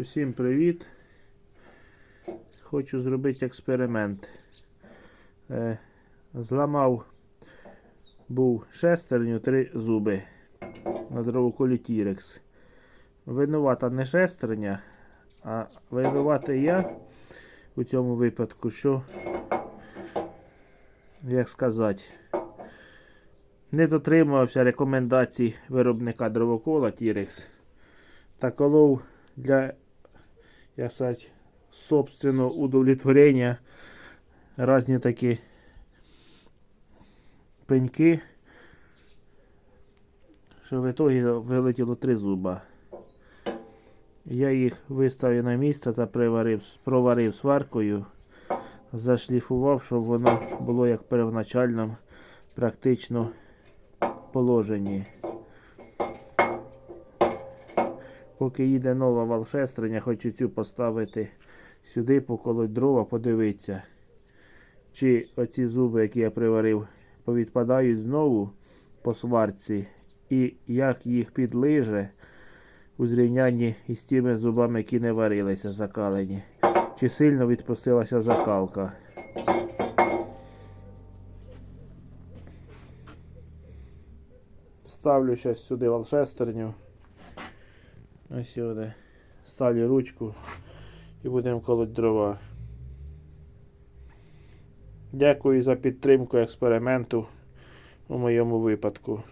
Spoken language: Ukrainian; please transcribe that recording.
Усім привіт. Хочу зробити експеримент. Е, зламав був шестерню, три зуби на дровоколі Тірекс. Винувата не шестерня, а винуватий я у цьому випадку, що, як сказати, не дотримувався рекомендацій виробника дровокола Тірекс та колов для як сказати, собственного удовлетворення різні такі пеньки, що в итогі вилетіло три зуба. Я їх виставив на місце та приварив, проварив сваркою, зашліфував, щоб воно було як в первоначальному практично положенні. Поки їде нова валшестриня, хочу цю поставити сюди, поколоть дрова, подивитися, чи оці зуби, які я приварив, повідпадають знову по сварці, і як їх підлиже у зрівнянні із тими зубами, які не варилися закалені. Чи сильно відпустилася закалка. Ставлю зараз сюди валшестерню. Ось сюди. Салі ручку і будемо колоть дрова. Дякую за підтримку експерименту у моєму випадку.